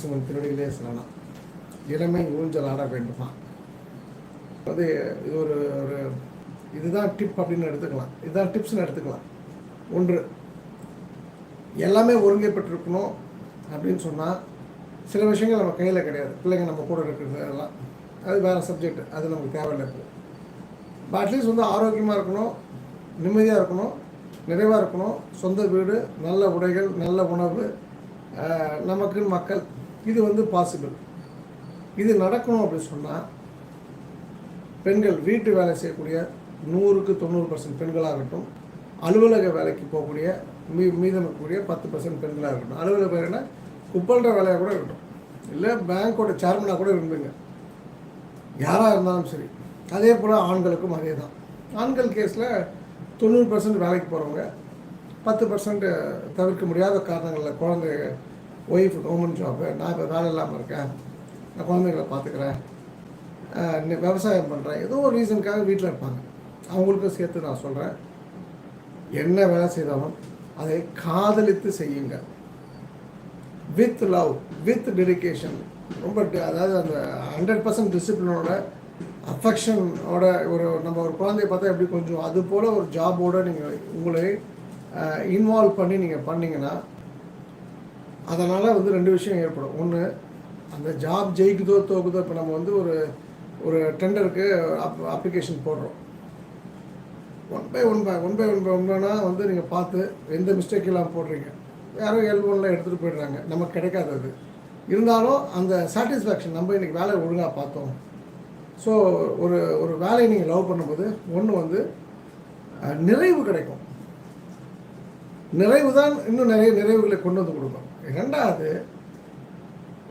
நரசிம்மன் திருடிகளே சொல்லலாம். இளமை ஊஞ்சல் ஆட வேண்டுமா அது இது ஒரு ஒரு இதுதான் டிப் அப்படின்னு எடுத்துக்கலாம். இதுதான் டிப்ஸ்னு எடுத்துக்கலாம். ஒன்று எல்லாமே ஒருங்கைப்பட்டிருக்கணும் அப்படின்னு சொன்னால் சில விஷயங்கள் நம்ம கையில் கிடையாது. பிள்ளைங்க நம்ம கூட இருக்கிறது அதெல்லாம் அது வேறு சப்ஜெக்ட் அது நமக்கு தேவையில்லை இப்போ. அட்லீஸ்ட் வந்து ஆரோக்கியமாக இருக்கணும் நிம்மதியாக இருக்கணும் நிறைவாக இருக்கணும். சொந்த வீடு நல்ல உடைகள் நல்ல உணவு நமக்கு நமக்குன்னு மக்கள் இது வந்து பாசிபிள் இது நடக்கணும் அப்படின்னு சொன்னால் பெண்கள் வீட்டு வேலை செய்யக்கூடிய நூறுக்கு தொண்ணூறு பர்சன்ட் பெண்களாகட்டும் அலுவலக வேலைக்கு போகக்கூடிய மீ மீதம் இருக்கக்கூடிய பத்து பர்சன்ட் பெண்களாக இருக்கட்டும். அலுவலக வேலைனா குப்பல்ற வேலையாக கூட இருக்கட்டும். இல்லை பேங்க்கோட சேர்மனாக கூட இருந்துங்க. யாராக இருந்தாலும் சரி. அதே போல் ஆண்களுக்கும் அதே தான். ஆண்கள் கேஸில் தொண்ணூறு பர்சன்ட் வேலைக்கு போகிறவங்க பத்து பர்சன்ட் தவிர்க்க முடியாத காரணங்களில் குழந்தை ஒய்ஃப் கவர்மெண்ட் ஜாப்பு நான் இப்போ வேலை இல்லாமல் இருக்கேன். நான் குழந்தைகளை பார்த்துக்கிறேன் விவசாயம் பண்ணுறேன் ஏதோ ஒரு ரீசனுக்காக வீட்டில் இருப்பாங்க. அவங்களுக்கும் சேர்த்து நான் சொல்கிறேன் என்ன வேலை செய்தாலும் அதை காதலித்து செய்யுங்க வித் லவ் வித் டெடிகேஷன் ரொம்ப அதாவது அந்த ஹண்ட்ரட் பர்சன்ட் டிசிப்ளினோட அஃபெக்ஷனோட ஒரு நம்ம ஒரு குழந்தைய பார்த்தா எப்படி கொஞ்சம் அது போல் ஒரு ஜாபோடு நீங்கள் உங்களை இன்வால்வ் பண்ணி நீங்கள் பண்ணிங்கன்னா அதனால் வந்து ரெண்டு விஷயம் ஏற்படும். ஒன்று அந்த ஜாப் ஜெயிக்குதோ தோக்குதோ இப்போ நம்ம வந்து ஒரு ஒரு டெண்டருக்கு அப் அப்ளிகேஷன் போடுறோம். One by one by one by one by ஒன்னா வந்து நீங்கள் பார்த்து எந்த மிஸ்டேக் இல்லாமல் போடுறீங்க. யாரும் எல் ஒன்ல எடுத்துகிட்டு போயிடுறாங்க. நமக்கு கிடைக்காது அது. இருந்தாலும் அந்த சாட்டிஸ்ஃபேக்ஷன் நம்ம இன்றைக்கி வேலையை ஒழுங்காக பார்த்தோம். ஸோ ஒரு ஒரு வேலையை நீங்கள் லவ் பண்ணும்போது ஒன்று வந்து நிறைவு கிடைக்கும். நிறைவு தான் இன்னும் நிறைய நிறைவுகளை கொண்டு வந்து கொடுக்கும். ரெண்டாவது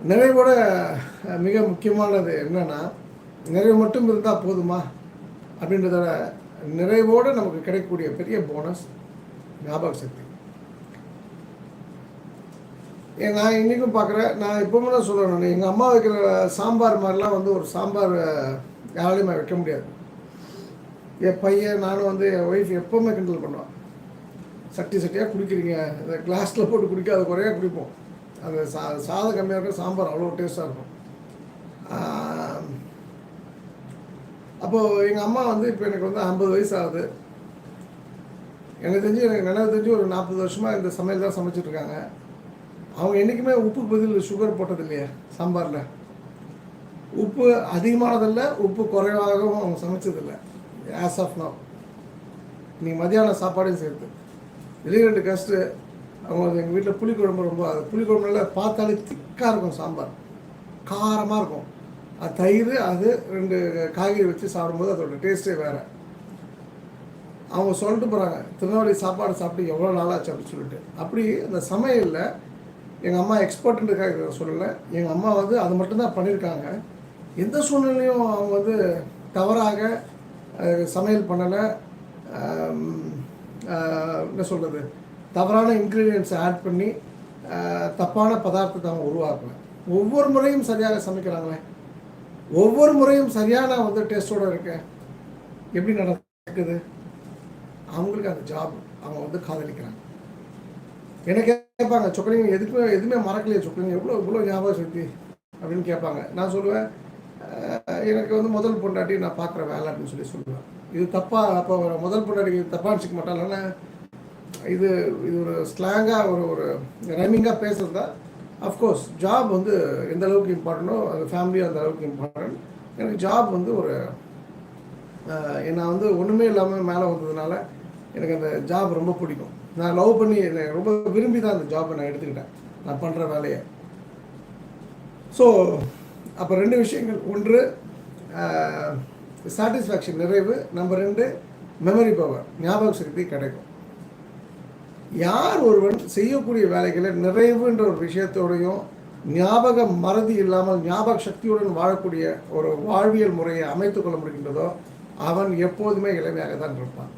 நிறைவோட மிக முக்கியமானது என்னென்னா நிறைவு மட்டும் இருந்தால் போதுமா? அப்படின்றத விட நிறைவோடு நமக்கு கிடைக்கக்கூடிய பெரிய போனஸ் ஞாபக சக்தி. ஏன் நான் இன்றைக்கும் பார்க்குறேன். நான் எப்பவுமே தான் சொல்லணும் எங்கள் அம்மா வைக்கிற சாம்பார் மாதிரிலாம் வந்து ஒரு சாம்பார் யாராலையுமே வைக்க முடியாது. என் பையன் நானும் வந்து என் ஒய்ஃப் எப்போவுமே கிண்டல் பண்ணுவான். சட்டி சட்டியாக குடிக்கிறீங்க. இந்த கிளாஸில் போட்டு குடிக்காத குறையாக குடிப்போம். அந்த சா சாதம் கம்மியாக இருக்கும் சாம்பார் அவ்வளோ டேஸ்ட்டாக இருக்கும். அப்போது எங்கள் அம்மா வந்து இப்போ எனக்கு வந்து ஐம்பது வயசு ஆகுது. எனக்கு தெரிஞ்சு எனக்கு நினைவு தெரிஞ்சு ஒரு நாற்பது வருஷமாக இந்த சமையல் தான் சமைச்சிட்ருக்காங்க அவங்க என்றைக்குமே உப்பு பதில் சுகர் போட்டது இல்லையா சாம்பாரில். உப்பு அதிகமானதில்லை உப்பு குறைவாகவும் அவங்க சமைச்சதில்லை ஆஸ் ஆஃப் நவ் நீ மதியான சாப்பாடையும் சேர்த்து. வெளியே ரெண்டு கஸ்ட்டு அவங்க எங்கள் வீட்டில் புளிக்குழம்பு ரொம்ப அது புளிக்குழம்பு நல்லா பார்த்தாலே திக்காக இருக்கும் சாம்பார். காரமாக இருக்கும். அது தயிர் அது ரெண்டு காய்கறி வச்சு சாப்பிடும்போது அதோட டேஸ்ட்டே வேறு. அவங்க சொல்லிட்டு போகிறாங்க திருநெல்வேலி சாப்பாடு சாப்பிட்டு எவ்வளோ நாளாச்சு? அப்படின்னு சொல்லிட்டு. அப்படி அந்த சமையலில் எங்கள் அம்மா எக்ஸ்பர்ட்டுன்றக்காக சொல்லலை. எங்கள் அம்மா வந்து அது மட்டும்தான் பண்ணியிருக்காங்க. எந்த சூழ்நிலையும் அவங்க வந்து தவறாக சமையல் பண்ணலை. என்ன சொல்கிறது தவறான இன்க்ரீடியன்ட்ஸை ஆட் பண்ணி தப்பான பதார்த்தத்தை அவங்க உருவாக்குவேன் ஒவ்வொரு முறையும் சரியாக சமைக்கிறாங்களே? ஒவ்வொரு முறையும் சரியான வந்து டேஸ்ட்டோடு இருக்கேன். எப்படி நடக்குது? அவங்களுக்கு அந்த ஜாப் அவங்க வந்து காதலிக்கிறாங்க. என்ன கேட்பாங்க சொக்கலிங்க எதுக்குமே எதுவுமே மறக்கலையே சொக்கலிங்க? எவ்வளோ இவ்வளோ ஞாபகம் சக்தி? அப்படின்னு கேட்பாங்க. நான் சொல்லுவேன் எனக்கு வந்து முதல் பொண்டாட்டி நான் பார்க்குற வேலை அப்படின்னு சொல்லி சொல்லுவேன். இது தப்பா அப்போ ஒரு முதல் பொண்டாட்டிக்கு தப்பான்னு நினச்சிக்க மாட்டாங்க இது இது ஒரு ஸ்லாங்காக ஒரு ஒரு ரைமிங்காக பேசுகிறதா தான் அஃப்கோர்ஸ் ஜாப் வந்து எந்த அளவுக்கு இம்பார்ட்டனோ அது ஃபேமிலியும் அந்த அளவுக்கு இம்பார்ட்டன்ட் எனக்கு ஜாப் வந்து ஒரு நான் வந்து ஒன்றுமே இல்லாமல் மேலே வந்ததுனால எனக்கு அந்த ஜாப் ரொம்ப பிடிக்கும். நான் லவ் பண்ணி என்னை ரொம்ப விரும்பி தான் அந்த ஜாப்பை நான் எடுத்துக்கிட்டேன். நான் பண்ணுற வேலையை. ஸோ அப்போ ரெண்டு விஷயங்கள். ஒன்று சாட்டிஸ்ஃபேக்ஷன் நிறைவு. நம்பர் ரெண்டு மெமரி பவர் ஞாபக சக்தி கிடைக்கும். யார் ஒருவன் செய்யக்கூடிய வேலைகளை நிறைவுன்ற ஒரு விஷயத்தோடையும் ஞாபக மறதி இல்லாமல் ஞாபக சக்தியுடன் வாழக்கூடிய ஒரு வாழ்வியல் முறையை அமைத்துக்கொள்ள முடிகின்றதோ அவன் எப்போதுமே இளமையாக தான் இருப்பான்.